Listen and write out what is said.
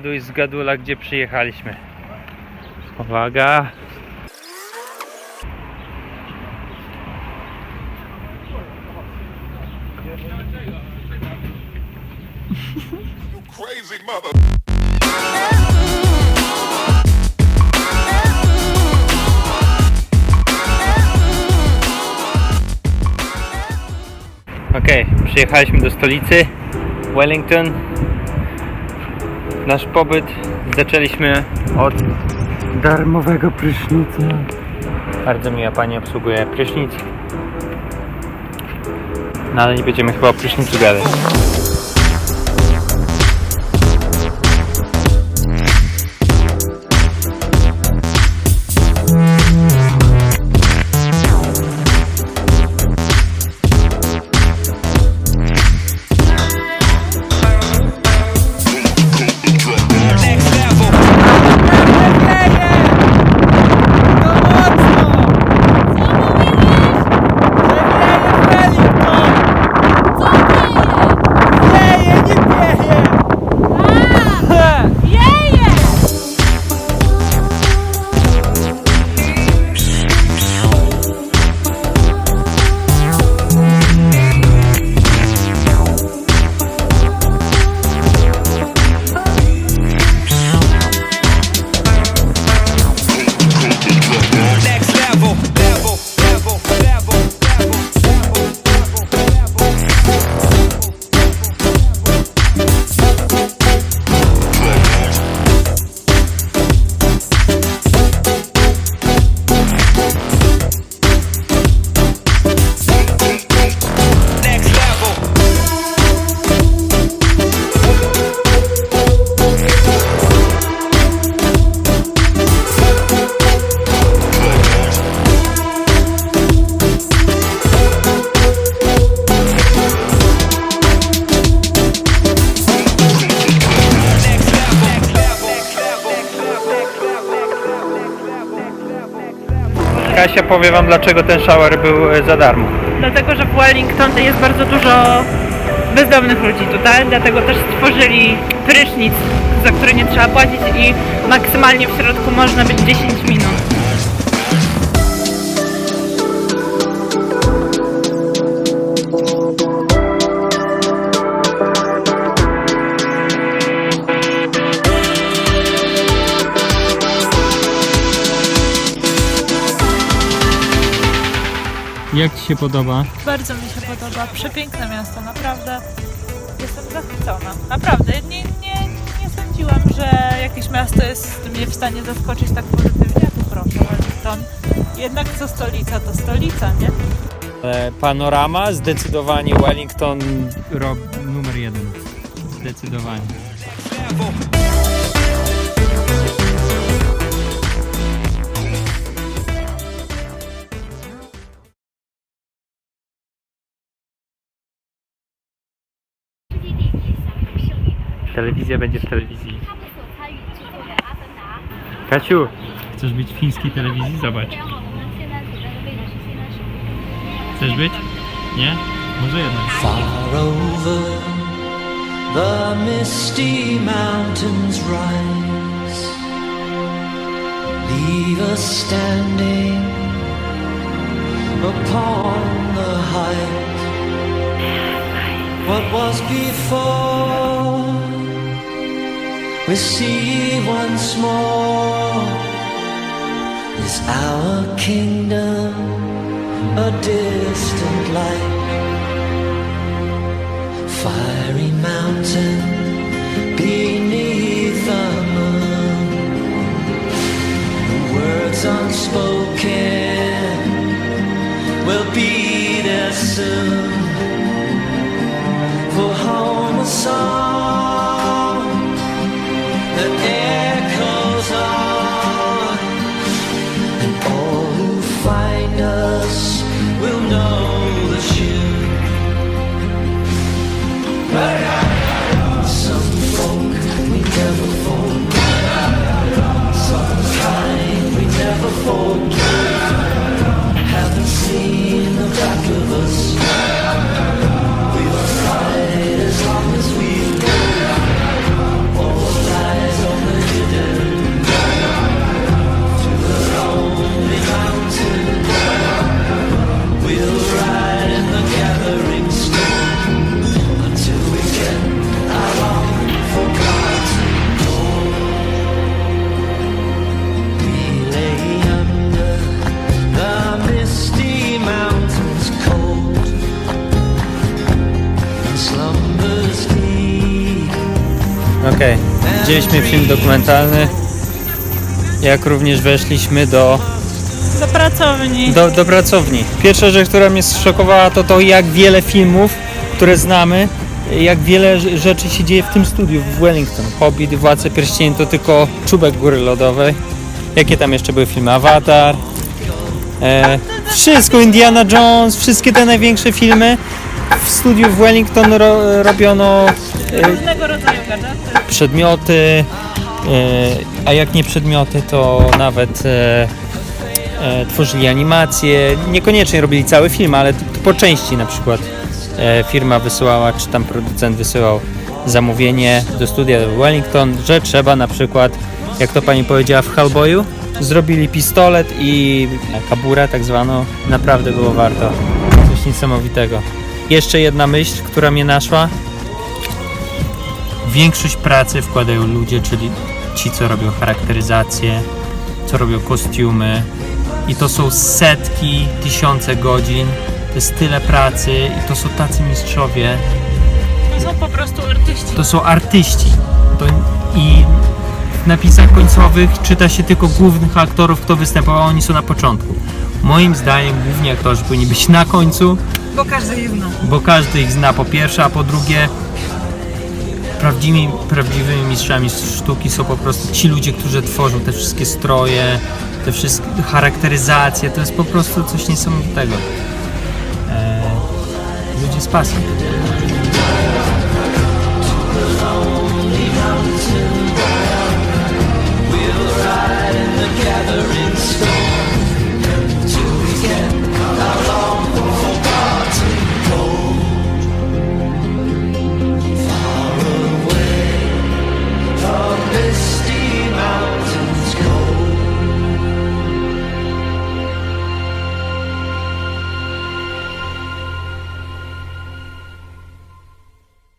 Zgaduj z gadula, gdzie przyjechaliśmy. Uwaga. crazy mother. Okej, przyjechaliśmy do stolicy Wellington. Nasz pobyt zaczęliśmy od darmowego prysznica. Bardzo miła pani obsługuje prysznic. No ale nie będziemy chyba o prysznicu gadać. Kasia powie wam dlaczego ten shower był e, za darmo. Dlatego, że w Wellington jest bardzo dużo bezdomnych ludzi tutaj, dlatego też stworzyli prysznic, za który nie trzeba płacić i maksymalnie w środku można być 10 minut. Jak ci się podoba? Bardzo mi się podoba, przepiękne miasto, naprawdę jestem zachwycona. Naprawdę, nie, nie, nie sądziłam, że jakieś miasto jest mnie w stanie zaskoczyć tak pozytywnie, a tu proszę, Wellington. Jednak co stolica, to stolica, nie? E, Panorama, zdecydowanie Wellington rob numer jeden. Zdecydowanie. Telewizja będzie w telewizji. Kaciu, chcesz być w chińskiej telewizji? Zobacz. Chcesz być? Nie? Może jednak. Far over the misty mountains rise Leave us standing upon the height What was before we see once more. Is our kingdom a distant light? Fiery mountain beneath the moon. The words unspoken will be there soon. For home a song never forget. Widzieliśmy film dokumentalny, jak również weszliśmy do, Do pracowni. do, do pracowni. Pierwsza rzecz, która mnie zszokowała, to to, jak wiele filmów, które znamy, jak wiele rz- rzeczy się dzieje w tym studiu w Wellington. Hobbit, Władca Pierścieni to tylko czubek góry lodowej. Jakie tam jeszcze były filmy? Avatar. E, wszystko, Indiana Jones, wszystkie te największe filmy. W studiu w Wellington ro, robiono Różnego rodzaju gadżety. przedmioty, e, a jak nie przedmioty, to nawet e, e, tworzyli animacje. Niekoniecznie robili cały film, ale po części na przykład e, firma wysyłała, czy tam producent wysyłał zamówienie do studia w Wellington, że trzeba na przykład, jak to pani powiedziała w Hellboyu, zrobili pistolet i kaburę tak zwaną. Naprawdę było warto. Coś niesamowitego. Jeszcze jedna myśl, która mnie naszła. Większość pracy wkładają ludzie, czyli ci, co robią charakteryzację, co robią kostiumy. I to są setki, tysiące godzin. To jest tyle pracy i to są tacy mistrzowie. To są po prostu artyści. To są artyści. To I w napisach końcowych czyta się tylko głównych aktorów, kto występował, oni są na początku. Moim zdaniem główni aktorzy powinni być na końcu, Bo każdy ich zna. bo każdy ich zna po pierwsze, a po drugie prawdziwymi, prawdziwymi mistrzami sztuki są po prostu ci ludzie, którzy tworzą te wszystkie stroje, te wszystkie charakteryzacje, to jest po prostu coś niesamowitego. Eee, ludzie z pasją.